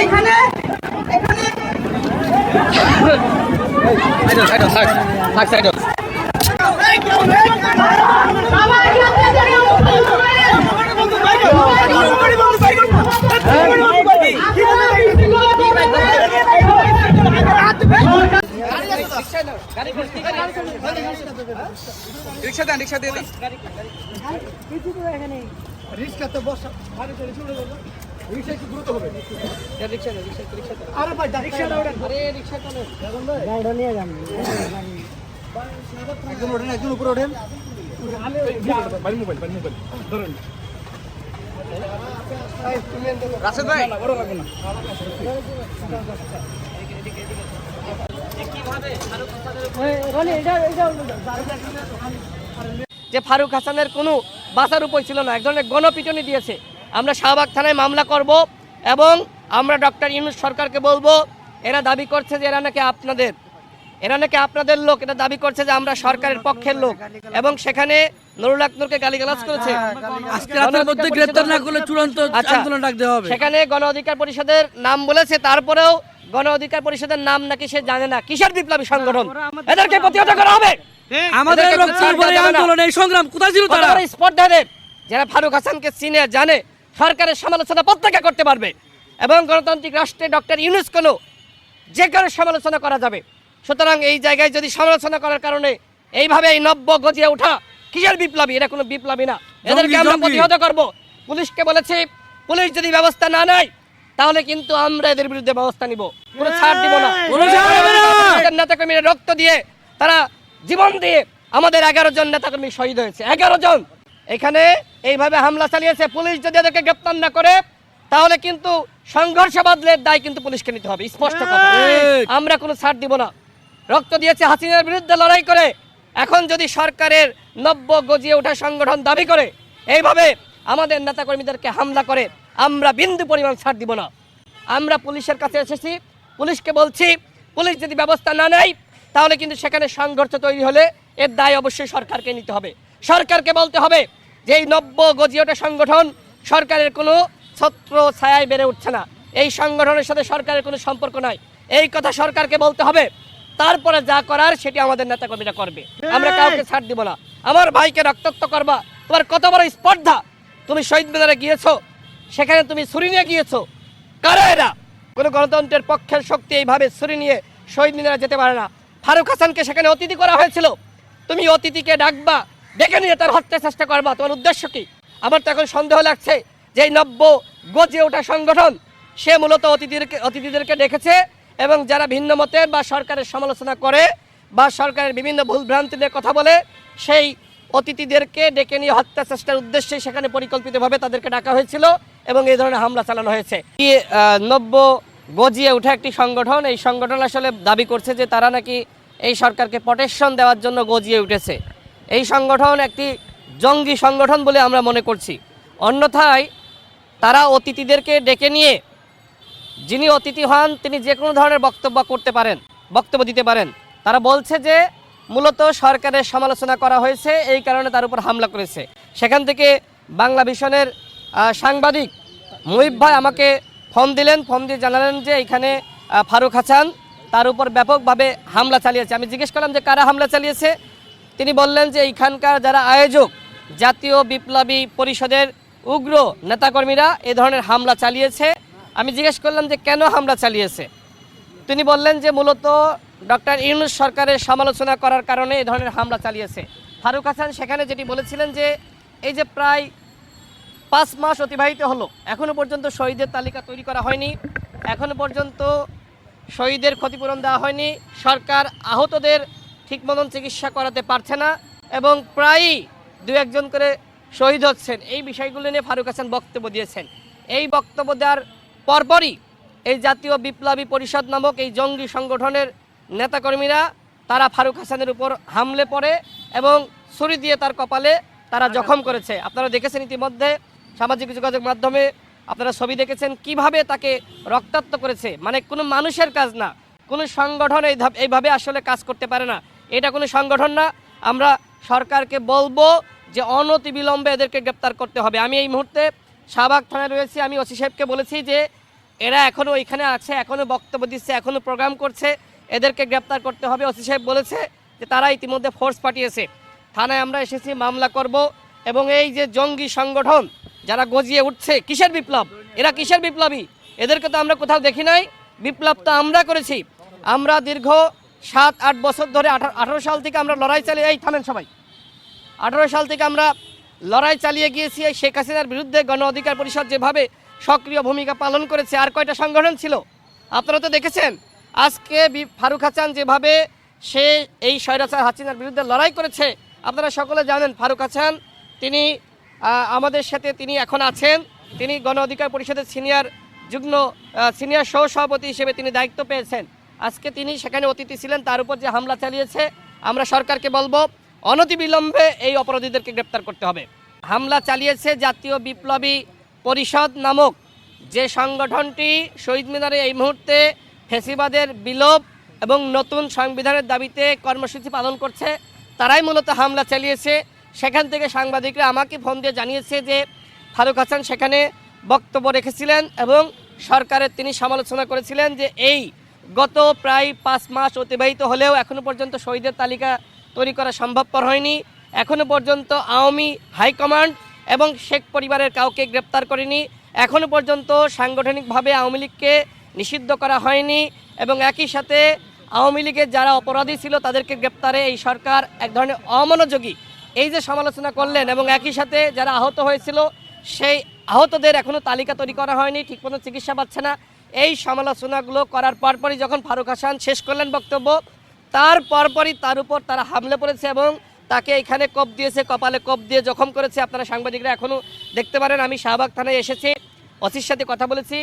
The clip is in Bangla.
এখানে এখানে। রিক্সা দেন রিক্সা দিয়ে দেন। রাশেদ ভাই। যে ফারুক হাসানের কোনো বাঁচার উপায় ছিল না এক ধরনের গণপিটনি দিয়েছে। আমরা শাহবাগ থানায় মামলা করব এবং আমরা ডক্টর ইউনুস সরকারকে বলব এরা দাবি করছে যে এরা নাকি আপনাদের। এরা নাকি আপনাদের লোক এটা দাবি করছে যে আমরা সরকারের পক্ষের লোক। এবং সেখানে নুরুল আকনুরকে গালিগালাজ করেছে। আজকে রাতের মধ্যে গ্রেপ্তার না করলে চূড়ান্ত আচ্ছা। আন্দোলন ডাক দেওয়া হবে। সেখানে গণ অধিকার পরিষদের নাম বলেছে তারপরেও গণ অধিকার পরিষদের নাম নাকি সে জানে না। কিসের বিপ্লবী সংগঠন? এদেরকে প্রতিহত করা হবে। আমাদের। আন্দোলন এই সংগ্রাম কোথায় ছিল তারা? যারা ফারুক হাসানকে চিনে জানে সরকারের সমালোচনা প্রত্যেকে করতে পারবে এবং গণতান্ত্রিক রাষ্ট্রে ডক্টর ইউনুস কোনো যে কারও সমালোচনা করা যাবে। সুতরাং এই জায়গায় যদি সমালোচনা করার কারণে এইভাবে এই নব্য গজিয়ে ওঠা কিসের বিপ্লবী? এটা কোনো বিপ্লবী না। এদেরকে আমরা প্রতিহত করব। পুলিশকে বলেছি পুলিশ যদি ব্যবস্থা না নেয় তাহলে কিন্তু আমরা এদের বিরুদ্ধে ব্যবস্থা নিব। কোনো ছাড় দিব না। নেতাকর্মীরা রক্ত দিয়ে তারা জীবন দিয়ে আমাদের এগারো জন নেতাকর্মী শহীদ হয়েছে। এগারো জন! এখানে এইভাবে হামলা চালিয়েছে পুলিশ যদি এদেরকে গ্রেপ্তার না করে তাহলে কিন্তু সংঘর্ষ বাদলের দায় কিন্তু পুলিশকে নিতে হবে স্পষ্ট কথা। আমরা কোনো ছাড় দিব না। রক্ত দিয়েছে হাসিনার বিরুদ্ধে লড়াই করে। এখন যদি সরকারের নব্য গজিয়ে ওঠা সংগঠন দাবি করে এইভাবে আমাদের নেতা নেতাকর্মীদেরকে হামলা করে আমরা বিন্দু পরিমাণ ছাড় দিব না। আমরা পুলিশের কাছে এসেছি পুলিশকে বলছি পুলিশ যদি ব্যবস্থা না নেয় তাহলে কিন্তু সেখানে সংঘর্ষ তৈরি হলে এর দায় অবশ্যই সরকারকে নিতে হবে। সরকারকে বলতে হবে যে এই নব্য গজিয়টা সংগঠন সরকারের কোনো ছত্র ছায়ায় বেড়ে উঠছে না। এই সংগঠনের সাথে সরকারের কোনো সম্পর্ক নাই। এই কথা সরকারকে বলতে হবে। তারপরে যা করার সেটি আমাদের নেতাকর্মীরা করবে। আমরা কাউকে ছাড় দিব না। আমার ভাইকে রক্তাক্ত করবা। তোমার কত বড় স্পর্ধা। তুমি শহীদ মিনারে গিয়েছো। সেখানে তুমি ছুরি নিয়ে গিয়েছো। কারা এরা? কোনো গণতন্ত্রের পক্ষের শক্তি এইভাবে ছুরি নিয়ে শহীদ মিনারে যেতে পারে না। ফারুক হাসানকে সেখানে অতিথি করা হয়েছিল। তুমি অতিথিকে ডাকবা। ডেকে নিয়ে তার হত্যার চেষ্টা করবা। তোমার উদ্দেশ্য কি? আমার তো এখন সন্দেহ লাগছে যে এই নব্য গজে ওঠা সংগঠন সে মূলত অতিথিদেরকে অতিথিদেরকে ডেকেছে এবং যারা ভিন্ন মতের বা সরকারের সমালোচনা করে বা সরকারের বিভিন্ন ভুলভ্রান্তি নিয়ে কথা বলে সেই অতিথিদেরকে ডেকে নিয়ে হত্যা চেষ্টার উদ্দেশ্যে সেখানে পরিকল্পিতভাবে তাদেরকে ডাকা হয়েছিল এবং এই ধরনের হামলা চালানো হয়েছে। আহ, নব্য গজিয়ে ওঠা একটি সংগঠন এই সংগঠন আসলে দাবি করছে যে তারা নাকি এই সরকারকে প্রটেকশন দেওয়ার জন্য গজিয়ে উঠেছে। এই সংগঠন একটি জঙ্গি সংগঠন বলে আমরা মনে করছি। অন্যথায় তারা অতিথিদেরকে ডেকে নিয়ে, যিনি অতিথি হন, তিনি যে কোনো ধরনের বক্তব্য করতে পারেন, বক্তব্য দিতে পারেন। তারা বলছে যে, মূলত সরকারের সমালোচনা করা হয়েছে, এই কারণে তার উপর হামলা করেছে। সেখান থেকে বাংলা ভিশনের সাংবাদিক মুহিব ভাই আমাকে ফোন দিলেন, ফোন দিয়ে জানালেন যে, এখানে ফারুক হাসান তার উপর ব্যাপকভাবে হামলা চালিয়েছে। আমি জিজ্ঞেস করলাম যে, কারা হামলা চালিয়েছে? তিনি বললেন যে এইখানকার যারা আয়োজক জাতীয় বিপ্লবী পরিষদের উগ্র নেতাকর্মীরা এ ধরনের হামলা চালিয়েছে। আমি জিজ্ঞেস করলাম যে কেন হামলা চালিয়েছে? তিনি বললেন যে মূলত ডক্টর ইউনুস সরকারের সমালোচনা করার কারণে এ ধরনের হামলা চালিয়েছে। ফারুক হাসান সেখানে যেটি বলেছিলেন যে এই যে প্রায় পাঁচ মাস অতিবাহিত হলো এখনও পর্যন্ত শহীদের তালিকা তৈরি করা হয়নি এখনও পর্যন্ত শহীদের ক্ষতিপূরণ দেওয়া হয়নি, সরকার আহতদের ঠিক মতন চিকিৎসা করাতে পারছে না এবং প্রায়ই দু একজন করে শহীদ হচ্ছেন। এই বিষয়গুলো নিয়ে ফারুক হাসান বক্তব্য দিয়েছেন। এই বক্তব্য দেওয়ার পরপরই এই জাতীয় বিপ্লবী পরিষদ নামক এই জঙ্গি সংগঠনের নেতাকর্মীরা, তারা ফারুক হাসানের উপর হামলে পড়ে এবং ছুরি দিয়ে তার কপালে তারা জখম করেছে। আপনারা দেখেছেন ইতিমধ্যে সামাজিক যোগাযোগ মাধ্যমে আপনারা ছবি দেখেছেন কীভাবে তাকে রক্তাক্ত করেছে। মানে কোনো মানুষের কাজ না, কোনো সংগঠন এইভাবে আসলে কাজ করতে পারে না। এটা কোনো সংগঠন না। আমরা সরকারকে বলব যে অনতিবিলম্বে এদেরকে গ্রেপ্তার করতে হবে। আমি এই মুহূর্তে শাহবাগ থানায় রয়েছি। আমি ওসি সাহেবকে বলেছি যে এরা এখনও ওইখানে আছে এখনও বক্তব্য দিচ্ছে এখনও প্রোগ্রাম করছে। এদেরকে গ্রেপ্তার করতে হবে। ওসি সাহেব বলেছে যে তারা ইতিমধ্যে ফোর্স পাঠিয়েছে। থানায় আমরা এসেছি, মামলা করব এবং এই যে জঙ্গি সংগঠন যারা গজিয়ে উঠছে, কিসের বিপ্লব? এরা কিসের বিপ্লবী? এদেরকে তো আমরা কোথাও দেখি নাই। বিপ্লব তো আমরা করেছি। আমরা দীর্ঘ সাত, আট বছর ধরে আঠারো সাল থেকে আমরা লড়াই চালিয়ে, এই থামেন সবাই। আঠারো সাল থেকে আমরা লড়াই চালিয়ে গিয়েছি, এই শেখ হাসিনার বিরুদ্ধে গণ অধিকার পরিষদ যেভাবে সক্রিয় ভূমিকা পালন করেছে, আর কয়টা সংগঠন ছিল? আপনারা তো দেখেছেন, আজকে বি- ফারুক হাসান যেভাবে সে এই স্বৈরাচার হাসিনার বিরুদ্ধে লড়াই করেছে, আপনারা সকলে জানেন, ফারুক হাসান তিনি আমাদের সাথে তিনি এখন আছেন, তিনি গণ অধিকার পরিষদের সিনিয়র যুগ্ম সিনিয়র সহ সভাপতি হিসেবে তিনি দায়িত্ব পেয়েছেন। আজকে তিনি সেখানে অতিথি ছিলেন, তার উপর যে হামলা চালিয়েছে, আমরা সরকারকে বলব, অনতিবিলম্বে এই অপরাধীদেরকে গ্রেপ্তার করতে হবে। হামলা চালিয়েছে জাতীয় বিপ্লবী পরিষদ নামক যে সংগঠনটি শহীদ মিনারে এই মুহূর্তে ফেসিবাদের বিলোপ এবং নতুন সংবিধানের দাবিতে কর্মসূচি পালন করছে, তারাই মূলত হামলা চালিয়েছে। সেখান থেকে সাংবাদিকরা আমাকে ফোন দিয়ে জানিয়েছে যে ফারুক হাসান সেখানে বক্তব্য রেখেছিলেন এবং সরকারের তিনি সমালোচনা করেছিলেন যে এই গত প্রায় পাঁচ মাস অতিবাহিত হলেও এখনও পর্যন্ত শহীদের তালিকা তৈরি করা সম্ভবপর হয়নি। এখনও পর্যন্ত আওয়ামী হাইকমান্ড এবং শেখ পরিবারের কাউকে গ্রেপ্তার করেনি। এখনও পর্যন্ত সাংগঠনিকভাবে আওয়ামী লীগকে নিষিদ্ধ করা হয়নি এবং একই সাথে আওয়ামী লীগের যারা অপরাধী ছিল তাদেরকে গ্রেপ্তারে। এই সরকার এক ধরনের অমনোযোগী। এই যে সমালোচনা করলেন এবং একই সাথে যারা আহত হয়েছিল, সেই আহতদের এখনও তালিকা তৈরি করা হয়নি। ঠিকমতো চিকিৎসা পাচ্ছে না। এই সমালোচনাগুলো করার পরপরই যখন ফারুক হাসান শেষ করলেন বক্তব্য, তার পরপরই তার উপর তারা হামলে পড়েছে এবং তাকে এখানে কোপ দিয়েছে, কপালে কোপ দিয়ে জখম করেছে। আপনারা সাংবাদিকরা এখনও দেখতে পারেন, আমি শাহবাগ থানায় এসেছি। অসির সাথে কথা বলেছি।